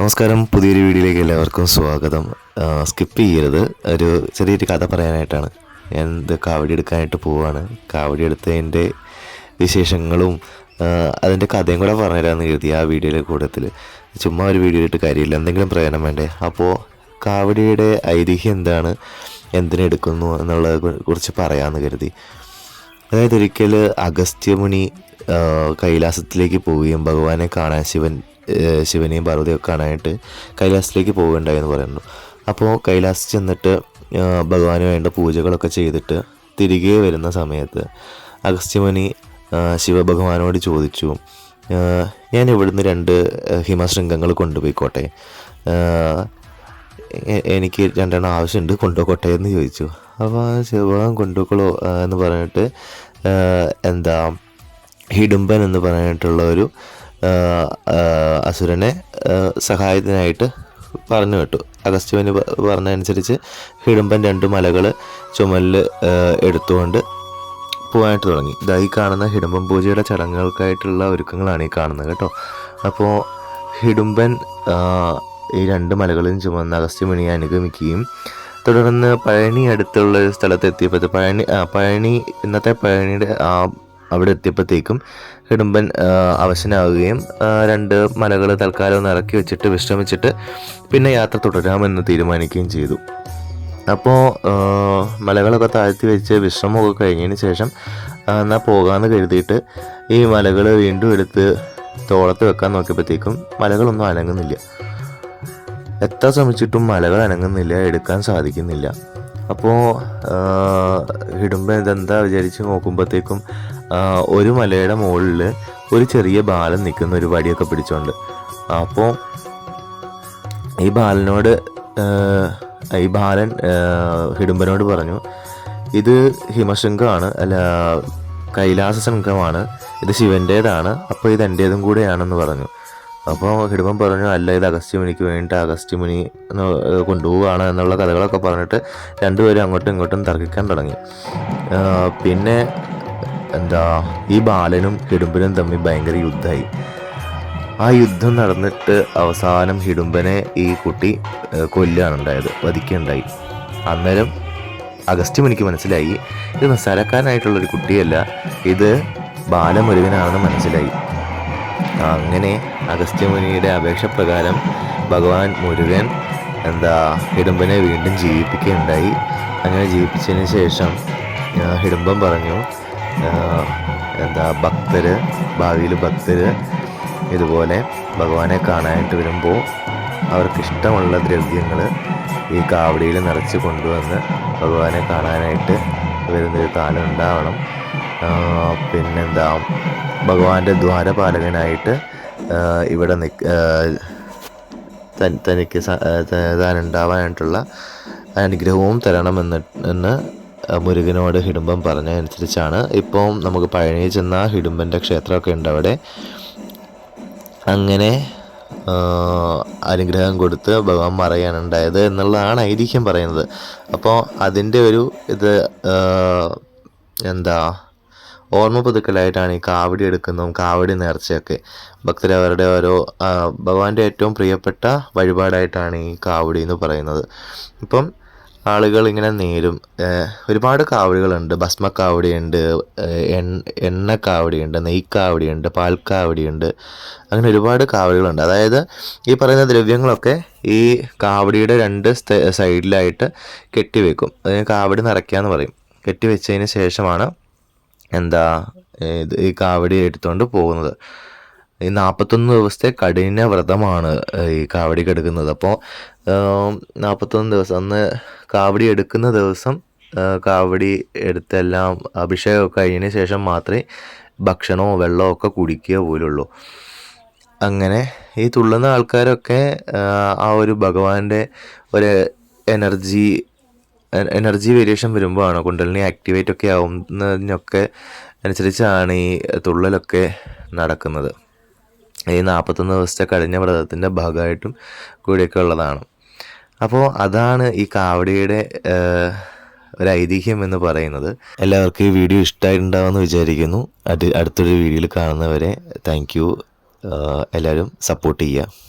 നമസ്കാരം പുതിയൊരു വീഡിയോയിലേക്ക് എല്ലാവർക്കും സ്വാഗതം. സ്കിപ്പ് ചെയ്യരുത്. ഒരു ചെറിയൊരു കഥ പറയാനായിട്ടാണ്. ഞാൻ ഇത് കാവടി എടുക്കാനായിട്ട് പോവുകയാണ് കാവടി എടുത്തതിന്റെ വിശേഷങ്ങളും അതിന്റെ കഥയും കൂടെ പറഞ്ഞുതരാമെന്ന് കരുതി ആ വീഡിയോയിലെ കൂട്ടത്തിൽ. ചുമ്മാ ഒരു വീഡിയോ ഇട്ട് കാര്യമില്ല. എന്തെങ്കിലും പ്രയോജനം വേണ്ടേ? അപ്പോൾ കാവടിയുടെ ഐതിഹ്യം എന്താണ്? എന്തിനെടുക്കുന്നു എന്നുള്ളത് കുറിച്ച് പറയാമെന്ന് കരുതി. അതായത് ഒരിക്കൽ അഗസ്ത്യമുനി കൈലാസത്തിലേക്ക് പോവുകയും ഭഗവാനെ കാണാൻ ശിവൻ ശിവനെയും പാർവതിയൊക്കെ കാണാനായിട്ട് കൈലാസത്തിലേക്ക് പോവുകയുണ്ടായി എന്ന് പറയുന്നു. അപ്പോൾ കൈലാസ് ചെന്നിട്ട് ഭഗവാന് വേണ്ട പൂജകളൊക്കെ ചെയ്തിട്ട് തിരികെ വരുന്ന സമയത്ത് അഗസ്ത്യമുനി ശിവഭഗവാനോട് ചോദിച്ചു ഞാൻ ഇവിടുന്ന് രണ്ട് ഹിമശൃംഗങ്ങൾ കൊണ്ടുപോയിക്കോട്ടെ? എനിക്ക് രണ്ടെണ്ണം ആവശ്യമുണ്ട് കൊണ്ടുപോയിക്കോട്ടെ? എന്ന് ചോദിച്ചു. അപ്പോൾ ശിവഭഗവാൻ ശിവഭാഗം കൊണ്ടുക്കളോ എന്ന് പറഞ്ഞിട്ട് എന്താ ഹിഡുംബൻ എന്ന് പറഞ്ഞിട്ടുള്ള ഒരു ആ, ആ, അസുരനെ ആ, സഹായത്തിനായിട്ട് പറഞ്ഞു വിട്ടു. അഗസ്ത്യവന് പ- പറഞ്ഞതനുസരിച്ച് ഹിഡുംബൻ രണ്ട് മലകൾ ചുമലിൽ എടുത്തുകൊണ്ട് പോകാനായിട്ട് തുടങ്ങി. ഇതാ ഈ കാണുന്ന ഹിഡുംബൻ പൂജയുടെ ചടങ്ങുകൾക്കായിട്ടുള്ള ഒരുക്കങ്ങളാണ് ഈ കാണുന്നത് കേട്ടോ. അപ്പോൾ ഹിഡുംബൻ ഈ രണ്ട് മലകളും ചുമന്ന് അഗസ്ത്യമുനിയെ അനുഗമിക്കുകയും തുടർന്ന് പഴനി അടുത്തുള്ള ഒരു സ്ഥലത്ത് എത്തിയപ്പോഴത്തെ പഴനി പഴനി ഇന്നത്തെ പഴനിയുടെ അവിടെ എത്തിയപ്പോഴത്തേക്കും ആ, അവശനാവുകയും രണ്ട് മലകൾ തൽക്കാലം ഒന്ന് ഇറക്കി വെച്ചിട്ട് വിശ്രമിച്ചിട്ട് പിന്നെ യാത്ര തുടരാമെന്ന് തീരുമാനിക്കുകയും ചെയ്തു. അപ്പോൾ മലകളൊക്കെ താഴ്ത്തി വെച്ച് വിശ്രമമൊക്കെ കഴിഞ്ഞതിന് ശേഷം എന്നാൽ പോകാമെന്ന് കരുതിയിട്ട് ഈ മലകൾ വീണ്ടും എടുത്ത് തോളത്ത് വെക്കാൻ നോക്കിയപ്പോഴത്തേക്കും മലകളൊന്നും അനങ്ങുന്നില്ല. എത്ര ശ്രമിച്ചിട്ടും മലകൾ അനങ്ങുന്നില്ല എടുക്കാൻ സാധിക്കുന്നില്ല. അപ്പോൾ ഇടുമ്പോൾ ഇതെന്താ വിചാരിച്ച് നോക്കുമ്പോഴത്തേക്കും ഒരു മലയുടെ മുകളിൽ ഒരു ചെറിയ ബാലൻ നിൽക്കുന്ന ഒരു വടിയൊക്കെ പിടിച്ചോണ്ട്. അപ്പോൾ ഈ ബാലനോട് ഈ ബാലൻ ഹിഡുംബനോട് പറഞ്ഞു ഇത് ഹിമശൃംഗമാണ് അല്ല കൈലാസ ശൃംഖമാണ് ഇത് ശിവന്റേതാണ് അപ്പോൾ ഇത് എന്റേതും കൂടെയാണെന്ന് പറഞ്ഞു. അപ്പോൾ ഹിഡുമ്പൻ പറഞ്ഞു അല്ല ഇത് അഗസ്ത്യമുനിക്ക് വേണ്ടിയിട്ട് അഗസ്ത്യമുനി കൊണ്ടുപോവുകയാണ് എന്നുള്ള കഥകളൊക്കെ പറഞ്ഞിട്ട് രണ്ടുപേരും അങ്ങോട്ടും ഇങ്ങോട്ടും തർക്കിക്കാൻ തുടങ്ങി. പിന്നെ എന്താ ഈ ബാലനും ഹിഡുമ്പനും തമ്മിൽ ഭയങ്കര യുദ്ധമായി. ആ യുദ്ധം നടന്നിട്ട് അവസാനം ഹിഡുംബനെ ഈ കുട്ടി കൊല്ലുകയാണ് ഉണ്ടായത് വധിക്കുകയുണ്ടായി. അന്നേരം അഗസ്ത്യമുനിക്ക് മനസ്സിലായി ഇത് നിസ്സാരക്കാരനായിട്ടുള്ളൊരു കുട്ടിയല്ല ഇത് ബാലമുരുകനാണെന്ന് മനസ്സിലായി. അങ്ങനെ അഗസ്ത്യമുനിയുടെ അപേക്ഷ പ്രകാരം ഭഗവാൻ മുരുകൻ എന്താ ഹിഡുംബനെ വീണ്ടും ജീവിപ്പിക്കുകയുണ്ടായി. അങ്ങനെ ജീവിപ്പിച്ചതിന് ശേഷം ഹിഡുംബൻ പറഞ്ഞു എന്താ ഭക്തർ ഭാവിയിൽ ഭക്തർ ഇതുപോലെ ഭഗവാനെ കാണാനായിട്ട് വരുമ്പോൾ അവർക്കിഷ്ടമുള്ള ദ്രവ്യങ്ങൾ ഈ കാവടിയിൽ നിറച്ച് കൊണ്ടുവന്ന് ഭഗവാനെ കാണാനായിട്ട് വരുന്നൊരു കാലം ഉണ്ടാവണം. പിന്നെന്താ ഭഗവാന്റെ ദ്വാരപാലകനായിട്ട് ഇവിടെ തനിക്ക് താനുണ്ടാവാനായിട്ടുള്ള അനുഗ്രഹവും തരണമെന്ന് എന്ന് മുരുകനോട് ഹിഡുംബൻ പറഞ്ഞതനുസരിച്ചാണ് ഇപ്പം നമുക്ക് പഴനി ചെന്ന ഹിഡുംബന്റെ ക്ഷേത്രമൊക്കെ ഉണ്ട് അവിടെ. അങ്ങനെ അനുഗ്രഹം കൊടുത്ത് ഭഗവാൻ മറയാനുണ്ടായത് എന്നുള്ളതാണ് ഐതിഹ്യം പറയുന്നത്. അപ്പോൾ അതിന്റെ ഒരു ഇത് എന്താ ഓർമ്മ പുതുക്കലായിട്ടാണ് ഈ കാവടി എടുക്കുന്നതും കാവടി നേർച്ചയൊക്കെ. ഭക്തർ അവരുടെ ഓരോ ഭഗവാന്റെ ഏറ്റവും പ്രിയപ്പെട്ട വഴിപാടായിട്ടാണ് ഈ കാവടി എന്ന് പറയുന്നത്. ഇപ്പം ആളുകൾ ഇങ്ങനെ നേരും. ഒരുപാട് കാവടികളുണ്ട്. ഭസ്മക്കാവടിയുണ്ട് ഏഹ് എണ്ണ കാവടിയുണ്ട് നെയ്ക്കാവടിയുണ്ട് പാൽക്കാവടിയുണ്ട് അങ്ങനെ ഒരുപാട് കാവടികളുണ്ട്. അതായത് ഈ പറയുന്ന ദ്രവ്യങ്ങളൊക്കെ ഈ കാവടിയുടെ രണ്ട് സൈഡിലായിട്ട് കെട്ടിവെക്കും. അതിന് കാവടി നിറയ്ക്കുക എന്ന് പറയും. കെട്ടിവെച്ചതിന് ശേഷമാണ് എന്താ ഇത് ഈ കാവടി എടുത്തുകൊണ്ട് പോകുന്നത്. ഈ നാൽപ്പത്തൊന്ന് ദിവസത്തെ കഠിന വ്രതമാണ് ഈ കാവടി എടുക്കുന്നത് അപ്പോൾ നാൽപ്പത്തൊന്ന് ദിവസം അന്ന് കാവടി എടുക്കുന്ന ദിവസം കാവടി എടുത്തെല്ലാം അഭിഷേകമൊക്കെ കഴിഞ്ഞതിന് ശേഷം മാത്രമേ ഭക്ഷണമോ വെള്ളമോ ഒക്കെ കുടിക്കുക പോലുള്ളൂ. അങ്ങനെ ഈ തുള്ളുന്ന ആൾക്കാരൊക്കെ ആ ഒരു ഭഗവാന്റെ ഒരു എനർജി എനർജി വേരിയേഷൻ വരുമ്പോഴാണ് കുണ്ടലിനി ആക്ടിവേറ്റ് ഒക്കെ ആവുന്നതിനൊക്കെ അനുസരിച്ചാണ് ഈ തുള്ളലൊക്കെ നടക്കുന്നത്. ഈ നാൽപ്പത്തൊന്ന് ദിവസത്തെ കഴിഞ്ഞ വ്രതത്തിന്റെ ഭാഗമായിട്ടും കൂടിയൊക്കെ ഉള്ളതാണ്. അപ്പോൾ അതാണ് ഈ കാവടിയുടെ ഒരു ഐതിഹ്യം എന്ന് പറയുന്നത്. എല്ലാവർക്കും ഈ വീഡിയോ ഇഷ്ടമായിട്ടുണ്ടാവുമെന്ന് വിചാരിക്കുന്നു. അത് അടുത്തൊരു വീഡിയോയിൽ കാണുന്നവരെ താങ്ക് യു എല്ലാവരും സപ്പോർട്ട് ചെയ്യുക.